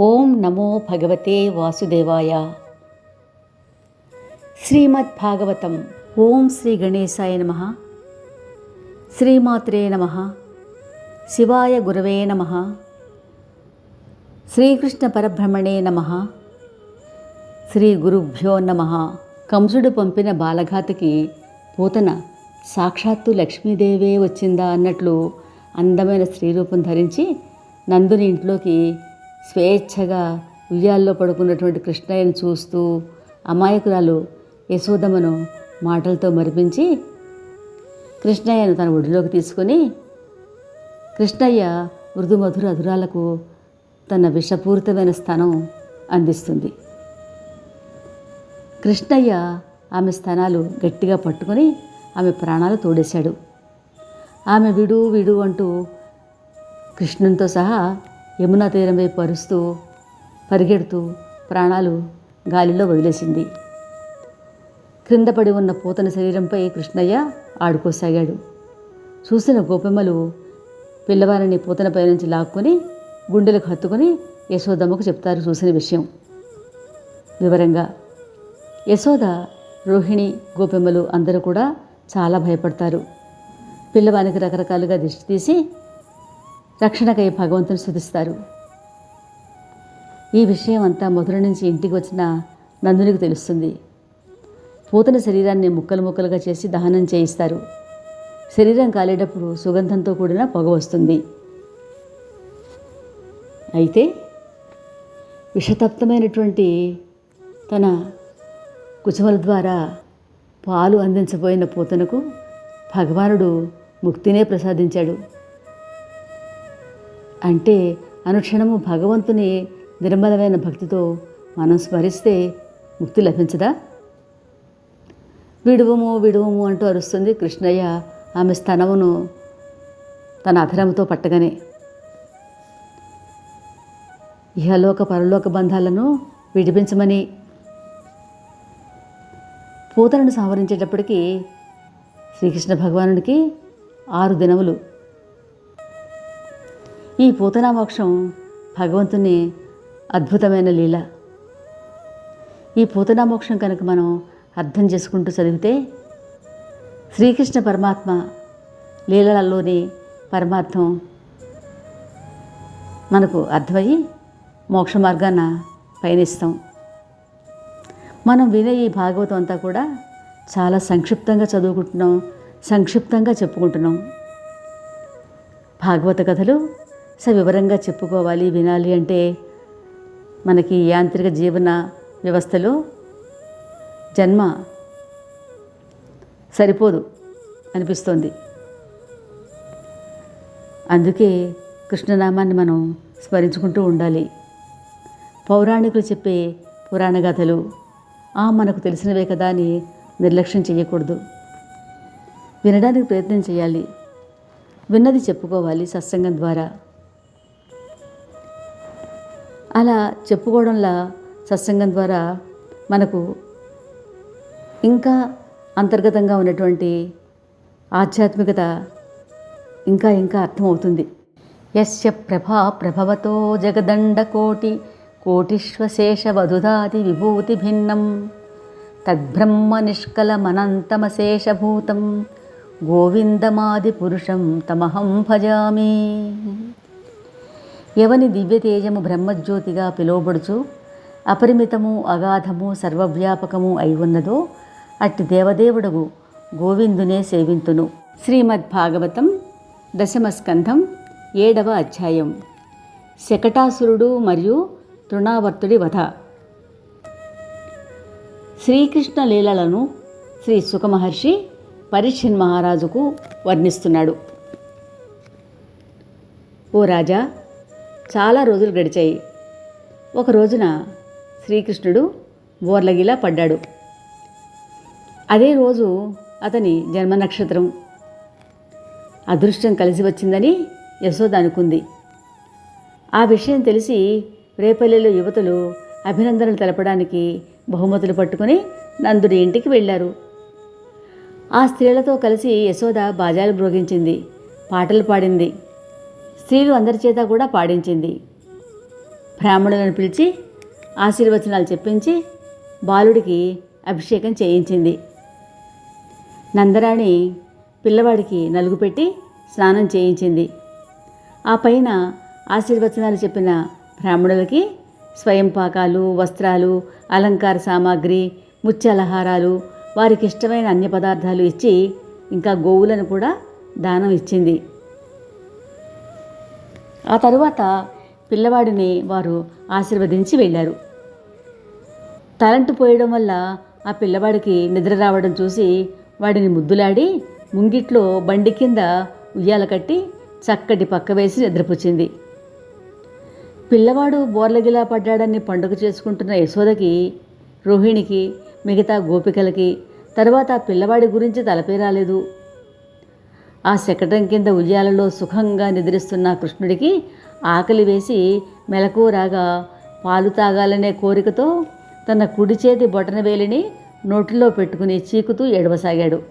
ఓం నమో భగవతే వాసుదేవాయ. శ్రీమద్ భాగవతం ఓం శ్రీ గణేశాయ నమ. శ్రీమాత్రే నమ. శివాయ గురవే నమ. శ్రీకృష్ణ పరబ్రహ్మణే నమ. శ్రీ గురుభ్యో నమ. కంసుడు పంపిన బాలఘాతకి పూతన సాక్షాత్తు లక్ష్మీదేవే వచ్చిందా అన్నట్లు అందమైన స్త్రీరూపం ధరించి నందుని ఇంట్లోకి స్వేచ్ఛగా ఉయ్యాల్లో పడుకున్నటువంటి కృష్ణయ్యను చూస్తూ అమాయకురాలు యశోదమ్మను మాటలతో మరిపించి కృష్ణయ్యను తన ఒడిలోకి తీసుకొని కృష్ణయ్య మృదుమధుర అధురాలకు తన విషపూరితమైన స్థానం అందిస్తుంది. కృష్ణయ్య ఆమె స్థానాలు గట్టిగా పట్టుకొని ఆమె ప్రాణాలు తోడేశాడు. ఆమె విడు విడు అంటూ కృష్ణునితో సహా యమునా తీరం వైపు పరుస్తూ పరిగెడుతూ ప్రాణాలు గాలిలో వదిలేసింది. క్రింద పడి ఉన్న పూతన శరీరంపై కృష్ణయ్య ఆడుకోసాగాడు. చూసిన గోపెమ్మలు పిల్లవారిని పూతనపై నుంచి లాక్కొని గుండెలకు హత్తుకొని యశోదమ్మకు చెప్తారు చూసిన విషయం. వివరంగా యశోద రోహిణి గోపెమ్మలు అందరూ కూడా చాలా భయపడతారు. పిల్లవానికి రకరకాలుగా దిష్టి తీసి రక్షణకై భగవంతుని శుధిస్తారు ఈ విషయం అంతా మధుర నుంచి ఇంటికి వచ్చిన నందునికి తెలుస్తుంది. పూతన శరీరాన్ని ముక్కలు ముక్కలుగా చేసి దహనం చేయిస్తారు. శరీరం కాలేటప్పుడు సుగంధంతో కూడిన పొగ వస్తుంది. అయితే విషతప్తమైనటువంటి తన కుచమల ద్వారా పాలు అందించబోయిన పూతనకు భగవానుడు ముక్తినే ప్రసాదించాడు. అంటే అనుక్షణము భగవంతుని నిర్మలమైన భక్తితో మనం స్మరిస్తే ముక్తి లభించదా? విడువము విడువము అంటూ అరుస్తుంది కృష్ణయ్య ఆమె స్తనమును తన అధరముతో పట్టగానే. ఇహలోక పరలోక బంధాలను విడిపించమని. పూతలను సంవరించేటప్పటికీ శ్రీకృష్ణ భగవానుడికి ఆరు దినములు. ఈ పూతనా మోక్షం భగవంతుని అద్భుతమైన లీల. ఈ పూతనా మోక్షం కనుక మనం అర్థం చేసుకుంటూ చదివితే శ్రీకృష్ణ పరమాత్మ లీలలలోని పరమార్థం మనకు అర్థమయ్యి మోక్ష మార్గాన పయనిస్తాం. మనం వినే ఈ భాగవతం అంతా కూడా చాలా సంక్షిప్తంగా చదువుకుంటున్నాం సంక్షిప్తంగా చెప్పుకుంటున్నాం. భాగవత కథలు సవివరంగా చెప్పుకోవాలి వినాలి అంటే మనకి యాంత్రిక జీవన వ్యవస్థలో జన్మ సరిపోదు అనిపిస్తోంది. అందుకే కృష్ణనామాన్ని మనం స్మరించుకుంటూ ఉండాలి. పౌరాణికులు చెప్పే పురాణ గాథలు ఆ మనకు తెలిసినవే కదా అని నిర్లక్ష్యం చేయకూడదు వినడానికి ప్రయత్నం చేయాలి విన్నది చెప్పుకోవాలి సత్సంగం ద్వారా. అలా చెప్పుకోవడంలా సత్సంగం ద్వారా మనకు ఇంకా అంతర్గతంగా ఉన్నటువంటి ఆధ్యాత్మికత ఇంకా ఇంకా అర్థమవుతుంది. యస్య ప్రభా ప్రభవతో జగదండకోటి కోటిశ్వశేష వధుదాది విభూతి భిన్నం. తద్బ్రహ్మ నిష్కలమనంతమశేషభూతం. గోవిందమాది పురుషం తమహం భజామి. ఎవని దివ్యతేజము బ్రహ్మజ్యోతిగా పిలువబడుచు అపరిమితము అగాధము సర్వవ్యాపకము అయి ఉన్నదో అట్టి దేవదేవుడగు గోవిందునే సేవింతును. శ్రీమద్ భాగవతం దశమస్కంధం ఏడవ అధ్యాయం. శకటాసురుడు మరియు తృణావర్తుడి వధ. శ్రీకృష్ణ లీలలను శ్రీ సుఖమహర్షి పరీక్షణ్ మహారాజుకు వర్ణిస్తున్నాడు. ఓ రాజా చాలా రోజులు గడిచాయి. ఒక రోజున శ్రీకృష్ణుడు బోర్లగిలా పడ్డాడు. అదే రోజు అతని జన్మ నక్షత్రం. అదృష్టం కలిసి వచ్చిందని యశోద అనుకుంది. ఆ విషయం తెలిసి రేపల్లెలో యువతులు అభినందనలు తెలపడానికి బహుమతులు పట్టుకుని నందుడి ఇంటికి వెళ్ళారు. ఆ స్త్రీలతో కలిసి యశోద బాజాలు బ్రోగించింది పాటలు పాడింది. స్త్రీలు అందరి చేత కూడా పాడించింది. బ్రాహ్మణులను పిలిచి ఆశీర్వచనాలు చెప్పించి బాలుడికి అభిషేకం చేయించింది. నందరాణి పిల్లవాడికి నలుగు పెట్టి స్నానం చేయించింది. ఆ పైన ఆశీర్వచనాలు చెప్పిన బ్రాహ్మణులకి స్వయం పాకాలు వస్త్రాలు అలంకార సామాగ్రి ముత్యాలహారాలు వారికి ఇష్టమైన అన్ని పదార్థాలు ఇచ్చి ఇంకా గోవులను కూడా దానం ఇచ్చింది. ఆ తరువాత పిల్లవాడిని వారు ఆశీర్వదించి వెళ్ళారు. తలంటు పోయడం వల్ల ఆ పిల్లవాడికి నిద్ర రావడం చూసి వాడిని ముద్దులాడి ముంగిట్లో బండి కింద ఉయ్యాల కట్టి చక్కటి పక్క వేసి నిద్రపుచ్చింది. పిల్లవాడు బోర్లగిలా పడ్డాడని పండుగ చేసుకుంటున్న యశోదకి రోహిణికి మిగతా గోపికలకి తర్వాత పిల్లవాడి గురించి తలపే రాలేదు. ఆ శకటం కింద ఉయ్యాలలో సుఖంగా నిద్రిస్తున్న కృష్ణుడికి ఆకలి వేసి మెలకు రాగా పాలు తాగాలనే కోరికతో తన కుడి చేతి బొటన వేలిని నోటిలో పెట్టుకుని చీకుతూ ఏడవసాగాడు.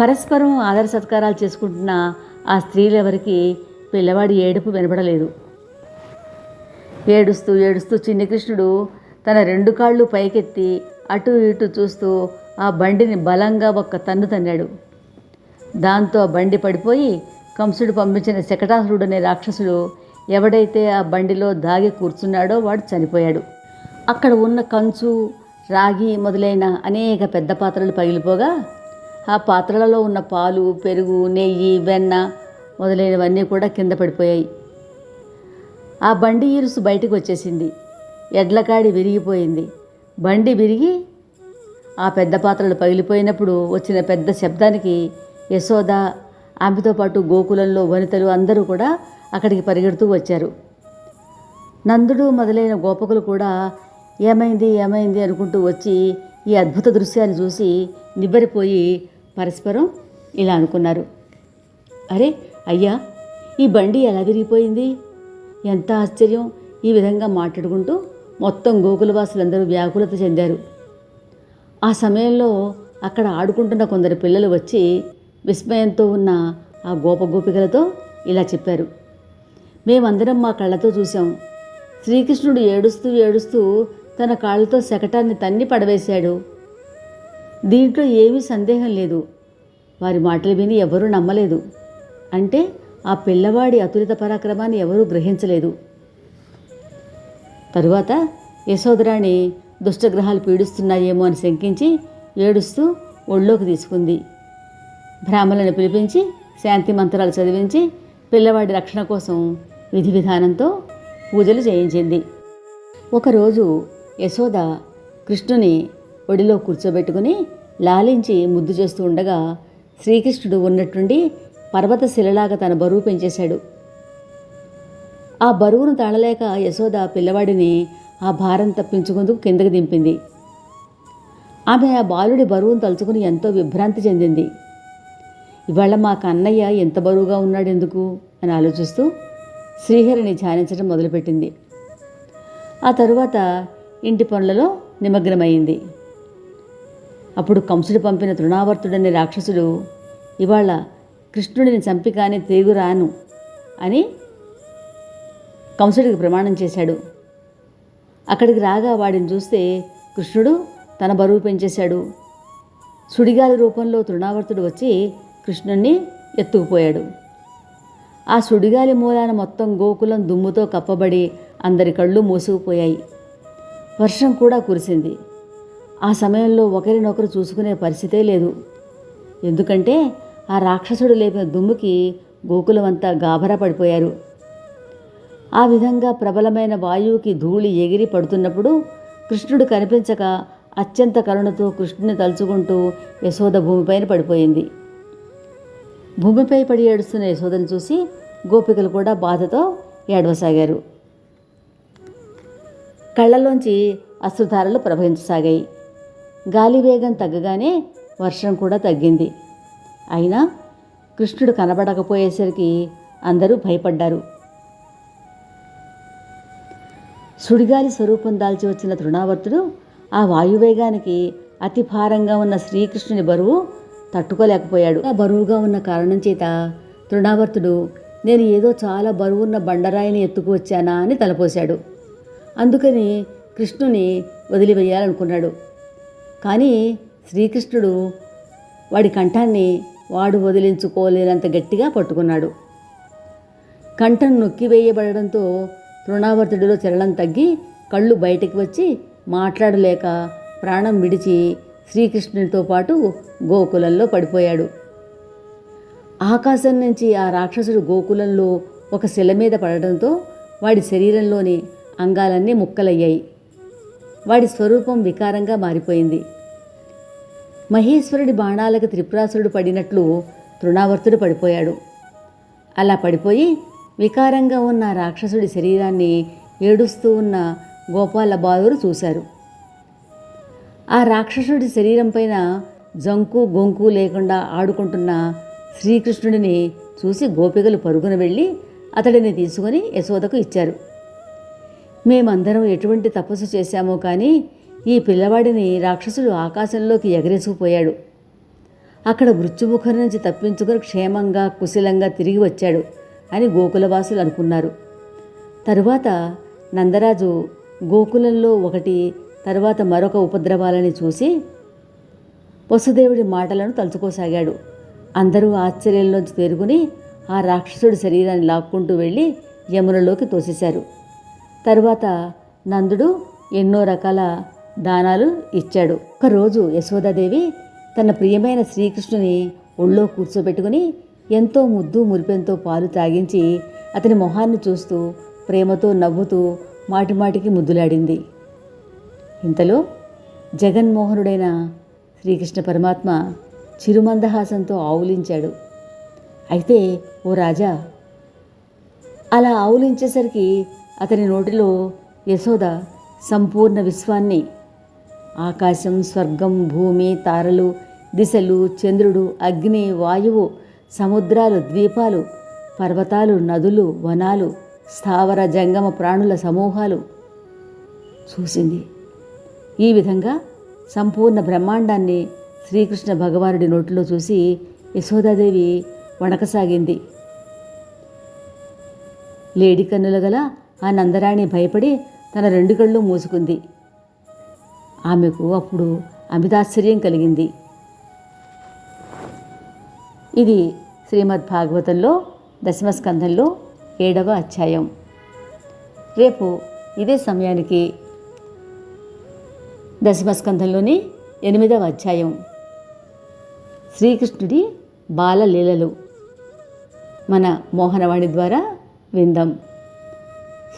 పరస్పరం ఆదర సత్కారాలు చేసుకుంటున్న ఆ స్త్రీలెవరికి పిల్లవాడి ఏడుపు వినపడలేదు ఏడుస్తూ ఏడుస్తూ చిన్ని కృష్ణుడు తన రెండు కాళ్ళు పైకెత్తి అటు ఇటు చూస్తూ ఆ బండిని బలంగా ఒక్క తన్ను తన్నాడు. దాంతో ఆ బండి పడిపోయి కంసుడు పంపించిన శకటాసురుడు అనే రాక్షసుడు ఎవడైతే ఆ బండిలో దాగి కూర్చున్నాడో వాడు చనిపోయాడు. అక్కడ ఉన్న కంచు రాగి మొదలైన అనేక పెద్ద పాత్రలు పగిలిపోగా ఆ పాత్రలలో ఉన్న పాలు పెరుగు నెయ్యి వెన్న మొదలైనవన్నీ కూడా కింద పడిపోయాయి. ఆ బండి ఇరుసు బయటకు వచ్చేసింది. ఎడ్లకాడి విరిగిపోయింది. బండి విరిగి ఆ పెద్ద పాత్రలు పగిలిపోయినప్పుడు వచ్చిన పెద్ద శబ్దానికి యశోద ఆమెతో పాటు గోకులంలో వనితలు అందరూ కూడా అక్కడికి పరిగెడుతూ వచ్చారు. నందుడు మొదలైన గోపకులు కూడా ఏమైంది ఏమైంది అనుకుంటూ వచ్చి ఈ అద్భుత దృశ్యాన్ని చూసి నిబ్బరిపోయి పరస్పరం ఇలా అనుకున్నారు. అరే అయ్యా ఈ బండి ఎలా విరిగిపోయింది? ఎంత ఆశ్చర్యం! ఈ విధంగా మాట్లాడుకుంటూ మొత్తం గోకులవాసులందరూ వ్యాకులత చెందారు. ఆ సమయంలో అక్కడ ఆడుకుంటున్న కొందరు పిల్లలు వచ్చి విస్మయంతో ఉన్న ఆ గోపగోపికలతో ఇలా చెప్పారు. మేమందరం మా కళ్ళతో చూసాం శ్రీకృష్ణుడు ఏడుస్తూ ఏడుస్తూ తన కాళ్ళతో శకటాన్ని తన్ని పడవేశాడు. దీంట్లో ఏమీ సందేహం లేదు. వారి మాటలు విని ఎవరూ నమ్మలేదు. అంటే ఆ పిల్లవాడి అతులిత పరాక్రమాన్ని ఎవరూ గ్రహించలేదు. తరువాత యశోదరాణి దుష్టగ్రహాలు పీడిస్తున్నాయేమో అని శంకించి ఏడుస్తూ ఒళ్ళోకి తీసుకుంది. బ్రాహ్మణులను పిలిపించి శాంతి మంత్రాలు చదివించి పిల్లవాడి రక్షణ కోసం విధి విధానంతో పూజలు చేయించింది. ఒకరోజు యశోద కృష్ణుని ఒడిలో కూర్చోబెట్టుకుని లాలించి ముద్దు చేస్తూ ఉండగా శ్రీకృష్ణుడు ఉన్నట్టుండి పర్వత శిలలాగా తన బరువు పెంచేశాడు. ఆ బరువును తాళలేక యశోద పిల్లవాడిని ఆ భారం తప్పించుకుందుకు కిందకు దింపింది. ఆమె ఆ బాలుడి బరువును తలుచుకుని ఎంతో విభ్రాంతి చెందింది. ఇవాళ మాకు అన్నయ్య ఎంత బరువుగా ఉన్నాడు ఎందుకు అని ఆలోచిస్తూ శ్రీహరిని ధ్యానించడం మొదలుపెట్టింది. ఆ తరువాత ఇంటి పనులలో నిమగ్నమైంది. అప్పుడు కంసుడు పంపిన తృణావర్తుడనే రాక్షసుడు ఇవాళ కృష్ణుడిని చంపి కానీ తిరిగి రాను అని కంసుడికి ప్రమాణం చేశాడు. అక్కడికి రాగా వాడిని చూస్తే కృష్ణుడు తన బరువు పెంచేశాడు. సుడిగాలి రూపంలో తృణావర్తుడు వచ్చి కృష్ణుణ్ణి ఎత్తుకుపోయాడు. ఆ సుడిగాలి మూలాన మొత్తం గోకులం దుమ్ముతో కప్పబడి అందరి కళ్ళు మూసుకుపోయాయి. వర్షం కూడా కురిసింది. ఆ సమయంలో ఒకరినొకరు చూసుకునే పరిస్థితే లేదు. ఎందుకంటే ఆ రాక్షసుడు లేపిన దుమ్ముకి గోకులమంతా గాభరా పడిపోయారు. ఆ విధంగా ప్రబలమైన వాయువుకి ధూళి ఎగిరి పడుతున్నప్పుడు కృష్ణుడు కనిపించక అత్యంత కరుణతో కృష్ణుని తలుచుకుంటూ యశోద భూమిపైన పడిపోయింది. భూమిపై పడి ఏడుస్తున్న యశోదను చూసి గోపికలు కూడా బాధతో ఏడవసాగారు. కళ్ళలోంచి అశ్రుధారలు ప్రవహించసాగాయి. గాలి వేగం తగ్గగానే వర్షం కూడా తగ్గింది. అయినా కృష్ణుడు కనబడకపోయేసరికి అందరూ భయపడ్డారు. సుడిగాలి స్వరూపం దాల్చి వచ్చిన తృణావర్తుడు ఆ వాయువేగానికి అతి భారంగా ఉన్న శ్రీకృష్ణుని బరువు తట్టుకోలేకపోయాడు. ఆ బరువుగా ఉన్న కారణం చేత తృణావర్తుడు నేను ఏదో చాలా బరువున్న బండరాయిని ఎత్తుకు వచ్చానా? అని తలపోశాడు. అందుకని కృష్ణుని వదిలివేయాలనుకున్నాడు. కానీ శ్రీకృష్ణుడు వాడి కంఠాన్ని వాడు వదిలించుకోలేనంత గట్టిగా పట్టుకున్నాడు. కంఠం నొక్కివేయబడడంతో తృణావర్తుడిలో చలనం తగ్గి కళ్ళు బయటికి వచ్చి మాట్లాడలేక ప్రాణం విడిచి శ్రీకృష్ణునితో పాటు గోకులంలో పడిపోయాడు. ఆకాశం నుంచి ఆ రాక్షసుడు గోకులంలో ఒక శిల మీద పడడంతో వాడి శరీరంలోని అంగాలన్నీ ముక్కలయ్యాయి. వాడి స్వరూపం వికారంగా మారిపోయింది. మహేశ్వరుడి బాణాలకు త్రిపురాసురుడు పడినట్లు తృణావర్తుడు పడిపోయాడు. అలా పడిపోయి వికారంగా ఉన్న రాక్షసుడి శరీరాన్ని ఏడుస్తూ ఉన్న గోపాల బాలురు చూశారు. ఆ రాక్షసుడి శరీరం పైన జంకు గొంకు లేకుండా ఆడుకుంటున్న శ్రీకృష్ణుడిని చూసి గోపికలు పరుగున వెళ్ళి అతడిని తీసుకొని యశోదకు ఇచ్చారు. మేమందరం ఎటువంటి తపస్సు చేశామో కానీ ఈ పిల్లవాడిని రాక్షసుడు ఆకాశంలోకి ఎగరేసుకుపోయాడు. అక్కడ మృత్యుముఖం నుంచి తప్పించుకొని క్షేమంగా కుశలంగా తిరిగి వచ్చాడు అని గోకులవాసులు అనుకున్నారు. తరువాత నందరాజు గోకులంలో ఒకటి తర్వాత మరొక ఉపద్రవాలని చూసి వసుదేవుడి మాటలను తలుచుకోసాగాడు. అందరూ ఆశ్చర్యంలోంచి తేరుకుని ఆ రాక్షసుడి శరీరాన్ని లాక్కుంటూ వెళ్ళి యమునలోకి తోసేశారు. తరువాత నందుడు ఎన్నో రకాల దానాలు ఇచ్చాడు. ఒకరోజు యశోదాదేవి తన ప్రియమైన శ్రీకృష్ణుని ఒళ్ళో కూర్చోబెట్టుకుని ఎంతో ముద్దు మురిపెంతో పాలు తాగించి అతని మొహాన్ని చూస్తూ ప్రేమతో నవ్వుతూ మాటిమాటికి ముద్దులాడింది. ఇంతలో జగన్మోహనుడైన శ్రీకృష్ణ పరమాత్మ చిరుమందహాసంతో ఆవులించాడు. అయితే ఓ రాజా అలా ఆవులించేసరికి అతని నోటిలో యశోద సంపూర్ణ విశ్వాన్ని ఆకాశం స్వర్గం భూమి తారలు దిశలు చంద్రుడు అగ్ని వాయువు సముద్రాలు ద్వీపాలు పర్వతాలు నదులు వనాలు స్థావర జంగమ ప్రాణుల సమూహాలు చూసింది. ఈ విధంగా సంపూర్ణ బ్రహ్మాండాన్ని శ్రీకృష్ణ భగవానుడి నోటిలో చూసి యశోదాదేవి వణకసాగింది. లేడి కన్నుల గల ఆ నందరాణి భయపడి తన రెండు కళ్ళు మూసుకుంది. ఆమెకు అప్పుడు అమితాశ్చర్యం కలిగింది. ఇది శ్రీమద్ భాగవతంలో దశమస్కంధంలో ఏడవ అధ్యాయం. రేపు ఇదే సమయానికి దశమస్కంధంలోని ఎనిమిదవ అధ్యాయం. శ్రీకృష్ణుడి బాలలీలలు. మన మోహనవాణి ద్వారా విందాం.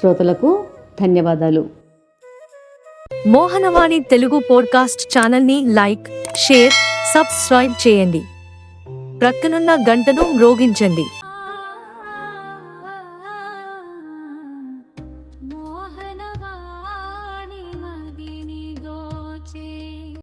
శ్రోతలకు ధన్యవాదాలు. మోహనవాణి తెలుగు పోడ్కాస్ట్ ఛానల్ని లైక్ షేర్ సబ్స్క్రైబ్ చేయండి. ప్రక్కనున్న గంటను మ్రోగించండి.